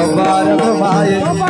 Robar, robar, robar,